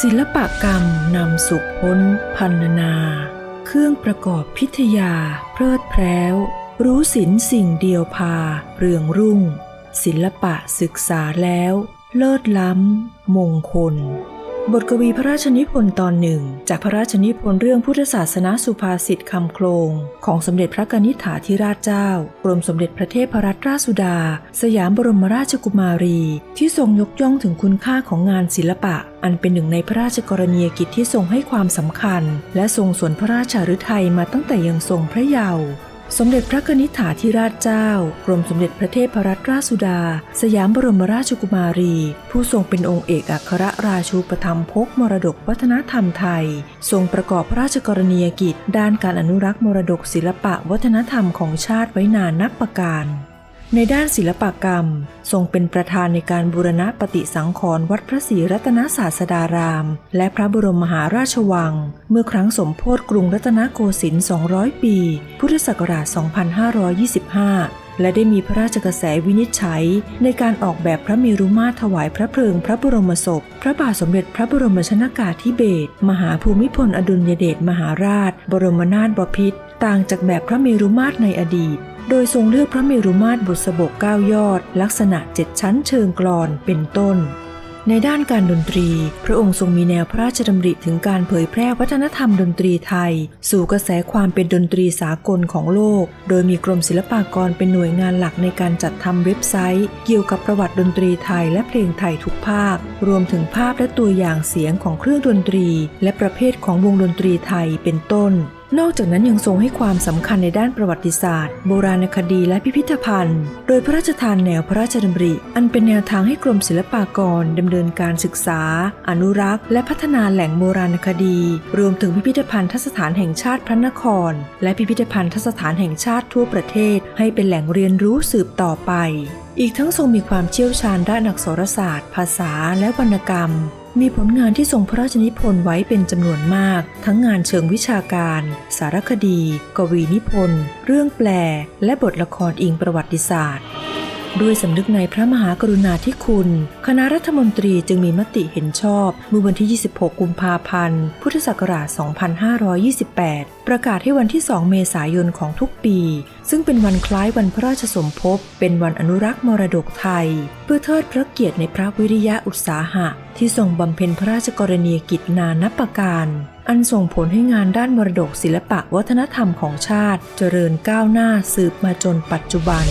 ศิลปกรรมนำสุขพ้นพันนา เครื่องประกอบพิทยา เพลิดแพร้ว รู้ศิลสิ่งเดียวพา เรืองรุ่ง ศิลปะศึกษาแล้ว เลิศล้ำ มงคล บทกวีพระราชนิพนธ์ตอนหนึ่ง จากพระราชนิพนธ์เรื่องพุทธศาสนาสุภาษิตคำโคลง ของสมเด็จพระกนิษฐาธิราชเจ้า กรมสมเด็จพระเทพรัตนราชสุดา สยามบรมราชกุมารี ที่ทรงยกย่องถึงคุณค่าของงานศิลปะ อันเป็นหนึ่งในพระราชกรณียกิจที่ทรงให้ความสำคัญ และทรงสวนพระราชฤทัยมาตั้งแต่ยังทรงพระเยาว์ สมเด็จพระกนิษฐาธิราชเจ้า กรมสมเด็จพระเทพรัตนราชสุดา สยามบรมราชกุมารี ผู้ทรงเป็นองค์เอกอัครราชูปธรรมพกมรดกวัฒนธรรมไทย ทรงประกอบพระราชกรณียกิจ ด้านการอนุรักษ์มรดกศิลปะวัฒนธรรมของชาติไว้นานนับประการ ในด้านศิลปกรรม ทรงเป็นประธานในการบูรณะปฏิสังขรณ์วัดพระศรีรัตนศาสดาราม และพระบรมมหาราชวัง เมื่อครั้งสมโพธิกรุงรัตนโกสินทร์ 200 ปี พุทธศักราช 2525 และได้มีพระราชกระแสวินิจฉัย ในการออกแบบพระเมรุมาตรถวายพระเพลิงพระบรมศพ พระบาทสมเด็จพระบรมชนากาธิเบศรมหาภูมิพลอดุลยเดชมหาราช บรมนาถบพิตรต่างจากแบบพระเมรุมาตรในอดีต โดยทรงเลือกพระเมรุมาตรบุษบก้ายอด ลักษณะเจ็ดชั้นเชิงกรอนเป็นต้น ในด้านการดนตรี พระองค์ทรงมีแนวพระราชดำริถึงการเผยแพร่วัฒนธรรมดนตรีไทย สู่กระแสความเป็นดนตรีสากลของโลก โดยมีกรมศิลปากรเป็นหน่วยงานหลักในการจัดทำเว็บไซต์ เกี่ยวกับประวัติดนตรีไทยและเพลงไทยทุกภาค รวมถึงภาพและตัวอย่างเสียงของเครื่องดนตรี และประเภทของวงดนตรีไทยเป็นต้น นอกจากนั้นยังทรงให้ความสำคัญในด้านประวัติศาสตร์ โบราณคดีและพิพิธภัณฑ์ โดยพระราชทานแนวพระราชดำริ อันเป็นแนวทางให้กรมศิลปากรดำเนินการศึกษา อนุรักษ์ และพัฒนาแหล่งโบราณคดี รวมถึงพิพิธภัณฑ์ทสถานแห่งชาติพระนคร และพิพิธภัณฑ์ทสถานแห่งชาติทั่วประเทศ ให้เป็นแหล่งเรียนรู้สืบต่อไป อีกทั้งทรงมีความเชี่ยวชาญด้านอักษรศาสตร์ ภาษาและวรรณกรรม มีผลงานที่ทรงพระราชนิพนธ์ไว้เป็นจำนวนมาก ทั้งงานเชิงวิชาการ สารคดี กวีนิพนธ์ เรื่องแปล และบทละครอิงประวัติศาสตร์ ด้วยสำนึกในพระมหากรุณาธิคุณ คณะรัฐมนตรีจึงมีมติเห็นชอบเมื่อวันที่ 26 กุมภาพันธ์ พุทธศักราช 2528 ประกาศให้วันที่ 2 เมษายนของทุกปี ซึ่งเป็นวันคล้ายวันพระราชสมภพ เป็นวันอนุรักษ์มรดกไทย เพื่อเทิดพระเกียรติในพระวิริยะอุตสาหะ ที่ทรงบำเพ็ญพระราชกรณียกิจนานับประการอันส่งผลให้งานด้านมรดกศิลปะวัฒนธรรมของชาติ เจริญก้าวหน้าสืบมาจนปัจจุบัน